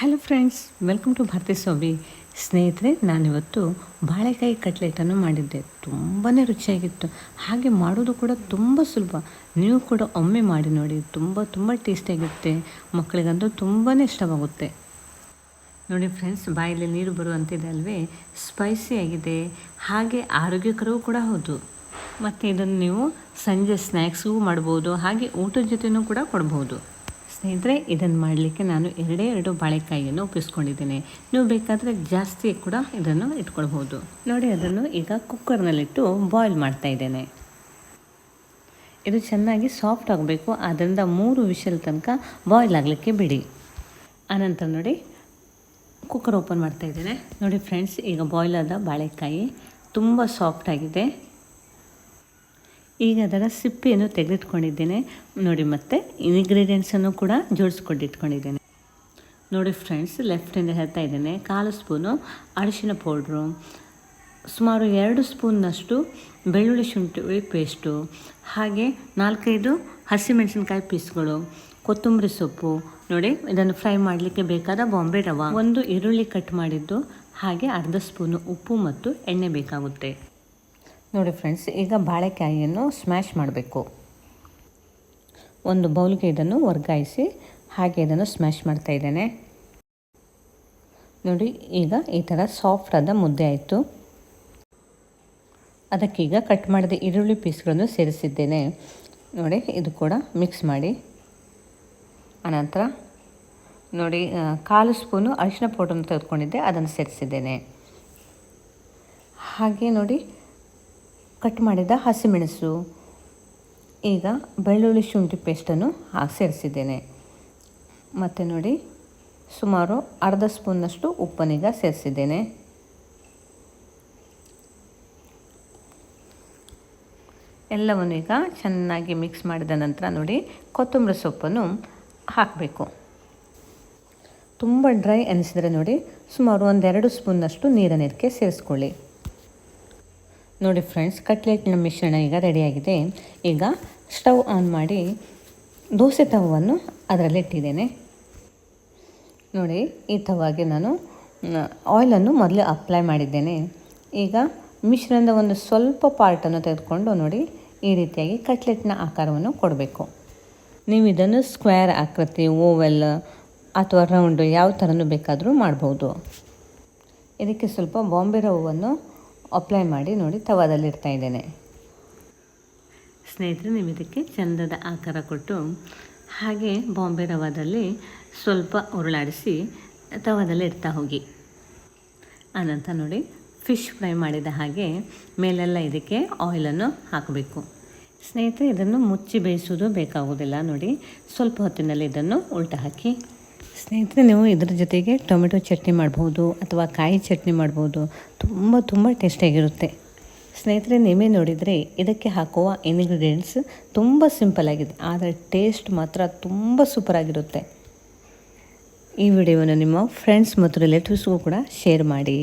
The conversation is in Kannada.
Hello friends welcome to Bharathi Sobi ಸ್ನೇಹಿತರೆ, ನಾನಿವತ್ತು ಬಾಳೆಕಾಯಿ ಕಟ್ಲೆಟನ್ನು ಮಾಡಿದ್ದೆ. ತುಂಬಾ ರುಚಿಯಾಗಿತ್ತು. ಹಾಗೆ ಮಾಡೋದು ಕೂಡ ತುಂಬ ಸುಲಭ. ನೀವು ಕೂಡ ಒಮ್ಮೆ ಮಾಡಿ ನೋಡಿ. ತುಂಬ ತುಂಬ ಟೇಸ್ಟಿಯಾಗಿರುತ್ತೆ ಮಕ್ಕಳಿಗಂತೂ ತುಂಬಾ ಇಷ್ಟವಾಗುತ್ತೆ. ನೋಡಿ ಫ್ರೆಂಡ್ಸ್ ಬಾಯಲ್ಲಿ ನೀರು ಬರುವಂತಿದೆ ಅಲ್ವೇ? ಸ್ಪೈಸಿ ಆಗಿದೆ. ಹಾಗೆ ಆರೋಗ್ಯಕರವೂ ಕೂಡ ಹೌದು. ಮತ್ತು ಇದನ್ನು ನೀವು ಸಂಜೆ ಸ್ನ್ಯಾಕ್ಸ್ಗೂ ಮಾಡ್ಬೋದು. ಹಾಗೆ ಊಟದ ಜೊತೆಯೂ ಕೂಡ ಕೊಡ್ಬೋದು. ಸ್ನೇಹಿತರೆ ಇದನ್ನು ಮಾಡಲಿಕ್ಕೆ ನಾನು ಎರಡೇ ಎರಡು ಬಾಳೆಕಾಯಿಯನ್ನು ಉಪಯೋಗಿಸ್ಕೊಂಡಿದ್ದೇನೆ ನೀವು ಬೇಕಾದರೆ ಜಾಸ್ತಿ ಕೂಡ ಇದನ್ನು ಇಟ್ಕೊಳ್ಬೋದು. ನೋಡಿ, ಅದನ್ನು ಈಗ ಕುಕ್ಕರ್ನಲ್ಲಿಟ್ಟು ಬಾಯ್ಲ್ ಮಾಡ್ತಾ ಇದ್ದೇನೆ. ಇದು ಚೆನ್ನಾಗಿ ಸಾಫ್ಟ್ ಆಗಬೇಕು ಅದರಿಂದ ಮೂರು ವಿಷಲ್ ತನಕ ಬಾಯ್ಲ್ ಆಗಲಿಕ್ಕೆ ಬಿಡಿ. ಆನಂತರ ನೋಡಿ, ಕುಕ್ಕರ್ ಓಪನ್ ಮಾಡ್ತಾ ಇದ್ದೇನೆ. ನೋಡಿ ಫ್ರೆಂಡ್ಸ್, ಈಗ ಬಾಯ್ಲ್ ಆದ ಬಾಳೆಕಾಯಿ ತುಂಬ ಸಾಫ್ಟ್ ಆಗಿದೆ. ಈಗ ಅದರ ಸಿಪ್ಪೆಯನ್ನು ತೆಗೆದಿಟ್ಕೊಂಡಿದ್ದೇನೆ. ನೋಡಿ ಮತ್ತೆ ಇಂಗ್ರೀಡಿಯೆಂಟ್ಸನ್ನು ಕೂಡ ಜೋಡಿಸ್ಕೊಂಡಿಟ್ಕೊಂಡಿದ್ದೇನೆ. ನೋಡಿ ಫ್ರೆಂಡ್ಸ್ ಲೆಫ್ಟಿಂದ ಹೇಳ್ತಾ ಇದ್ದೇನೆ. ಕಾಲು ಸ್ಪೂನು ಅರಿಶಿನ ಪೌಡ್ರು, ಸುಮಾರು ಎರಡು ಸ್ಪೂನ್ನಷ್ಟು ಬೆಳ್ಳುಳ್ಳಿ ಶುಂಠಿ ಪೇಸ್ಟು, ಹಾಗೆ ನಾಲ್ಕೈದು ಹಸಿಮೆಣಸಿನ್ಕಾಯಿ ಪೀಸ್ಗಳು, ಕೊತ್ತಂಬರಿ ಸೊಪ್ಪು. ನೋಡಿ ಇದನ್ನು ಫ್ರೈ ಮಾಡಲಿಕ್ಕೆ ಬೇಕಾದ ಬಾಂಬೆ ರವ. ಒಂದು ಈರುಳ್ಳಿ ಕಟ್ ಮಾಡಿದ್ದು, ಹಾಗೆ ಅರ್ಧ ಸ್ಪೂನು ಉಪ್ಪು ಮತ್ತು ಎಣ್ಣೆ ಬೇಕಾಗುತ್ತೆ. ನೋಡಿ ಫ್ರೆಂಡ್ಸ್, ಈಗ ಬಾಳೆಕಾಯಿಯನ್ನು ಸ್ಮ್ಯಾಶ್ ಮಾಡಬೇಕು. ಒಂದು ಬೌಲ್ಗೆ ಇದನ್ನು ವರ್ಗಾಯಿಸಿ ಹಾಗೆ ಇದನ್ನು ಸ್ಮ್ಯಾಶ್ ಮಾಡ್ತಾ ಇದ್ದೇನೆ. ನೋಡಿ, ಈಗ ಈ ಥರ ಸಾಫ್ಟ್ ಆದ ಮುದ್ದೆ ಆಯಿತು. ಅದಕ್ಕೀಗ ಕಟ್ ಮಾಡಿದ ಈರುಳ್ಳಿ ಪೀಸ್ಗಳನ್ನು ಸೇರಿಸಿದ್ದೇನೆ. ನೋಡಿ, ಇದು ಕೂಡ ಮಿಕ್ಸ್ ಮಾಡಿ. ಅನಂತರ, ನೋಡಿ ಕಾಲು ಸ್ಪೂನು ಅರಿಶಿನ ಪೌಡರ್ನ ತೆಗೆದುಕೊಂಡಿದ್ದೆ, ಅದನ್ನು ಸೇರಿಸಿದ್ದೇನೆ. ಹಾಗೆ ನೋಡಿ ಕಟ್ ಮಾಡಿದ ಹಸಿಮೆಣಸು. ಈಗ ಬೆಳ್ಳುಳ್ಳಿ ಶುಂಠಿ ಪೇಸ್ಟನ್ನು ಸೇರಿಸಿದ್ದೇನೆ. ಮತ್ತು ನೋಡಿ, ಸುಮಾರು ಅರ್ಧ ಸ್ಪೂನ್ನಷ್ಟು ಉಪ್ಪನ್ನೀಗ ಸೇರಿಸಿದ್ದೇನೆ. ಎಲ್ಲವನ್ನು ಈಗ ಚೆನ್ನಾಗಿ ಮಿಕ್ಸ್ ಮಾಡಿದ ನಂತರ ನೋಡಿ, ಕೊತ್ತಂಬರಿ ಸೊಪ್ಪನ್ನು ಹಾಕಬೇಕು. ತುಂಬ ಡ್ರೈ ಅನಿಸಿದರೆ ನೋಡಿ, ಸುಮಾರು ಒಂದೆರಡು ಸ್ಪೂನ್ನಷ್ಟು ನೀರನ್ನು ಇದಕ್ಕೆ ಸೇರಿಸ್ಕೊಳ್ಳಿ. ನೋಡಿ ಫ್ರೆಂಡ್ಸ್ ಕಟ್ಲೆಟ್ನ ಮಿಶ್ರಣ ಈಗ ರೆಡಿಯಾಗಿದೆ ಈಗ ಸ್ಟವ್ ಆನ್ ಮಾಡಿ ದೋಸೆ ತವವನ್ನು ಅದರಲ್ಲಿ ಇಟ್ಟಿದ್ದೇನೆ. ನೋಡಿ, ಈ ತವಾಗೆ ನಾನು ಆಯಿಲನ್ನು ಮೊದಲೇ ಅಪ್ಲೈ ಮಾಡಿದ್ದೇನೆ. ಈಗ ಮಿಶ್ರಣದ ಒಂದು ಸ್ವಲ್ಪ ಪಾರ್ಟನ್ನು ತೆಗೆದುಕೊಂಡು ನೋಡಿ, ಈ ರೀತಿಯಾಗಿ ಕಟ್ಲೆಟ್ನ ಆಕಾರವನ್ನು ಕೊಡಬೇಕು. ನೀವು ಇದನ್ನು ಸ್ಕ್ವೇರ್ ಆಕೃತಿ ಓವೆಲ್ ಅಥವಾ ರೌಂಡು ಯಾವ ಥರನೂ ಬೇಕಾದರೂ ಮಾಡ್ಬೋದು. ಇದಕ್ಕೆ ಸ್ವಲ್ಪ ಬಾಂಬೆ ರವನ್ನು ಅಪ್ಲೈ ಮಾಡಿ ನೋಡಿ ತವಾದಲ್ಲಿ ಇಡ್ತಾ ಇದ್ದೇನೆ. ಸ್ನೇಹಿತರೆ, ನೀವು ಇದಕ್ಕೆ ಚಂದದ ಆಕಾರ ಕೊಟ್ಟು ಹಾಗೆ ಬಾಂಬೆ ರವಾದಲ್ಲಿ ಸ್ವಲ್ಪ ಉರುಳಾಡಿಸಿ ತವಾದಲ್ಲಿ ಇಡ್ತಾ ಹೋಗಿ. ಆನಂತರ ನೋಡಿ ಫಿಶ್ ಫ್ರೈ ಮಾಡಿದ ಹಾಗೆ ಮೇಲೆಲ್ಲ ಇದಕ್ಕೆ ಆಯಿಲನ್ನು ಹಾಕಬೇಕು. ಸ್ನೇಹಿತರೆ, ಇದನ್ನು ಮುಚ್ಚಿ ಬೇಯಿಸೋದು ಬೇಕಾಗೋದಿಲ್ಲ ನೋಡಿ, ಸ್ವಲ್ಪ ಹೊತ್ತಿನಲ್ಲಿ ಇದನ್ನು ಉಲ್ಟ ಹಾಕಿ ಸ್ನೇಹಿತರೆ ನೀವು ಇದರ ಜೊತೆಗೆ ಟೊಮೆಟೊ ಚಟ್ನಿ ಮಾಡ್ಬೋದು ಅಥವಾ ಕಾಯಿ ಚಟ್ನಿ ಮಾಡ್ಬೋದು. ತುಂಬ ತುಂಬ ಟೇಸ್ಟಿಯಾಗಿರುತ್ತೆ ಸ್ನೇಹಿತರೆ, ನೀವೇ ನೋಡಿದರೆ ಇದಕ್ಕೆ ಹಾಕುವ ಇಂಗ್ರೀಡಿಯೆಂಟ್ಸ್ ತುಂಬ ಸಿಂಪಲ್ ಆಗಿದೆ. ಆದರೆ ಟೇಸ್ಟ್ ಮಾತ್ರ ತುಂಬ ಸೂಪರಾಗಿರುತ್ತೆ ಈ ವಿಡಿಯೋವನ್ನು ನಿಮ್ಮ ಫ್ರೆಂಡ್ಸ್ ಮತ್ತು ರಿಲೇಟಿವ್ಸ್ಗೂ ಕೂಡ ಶೇರ್ ಮಾಡಿ.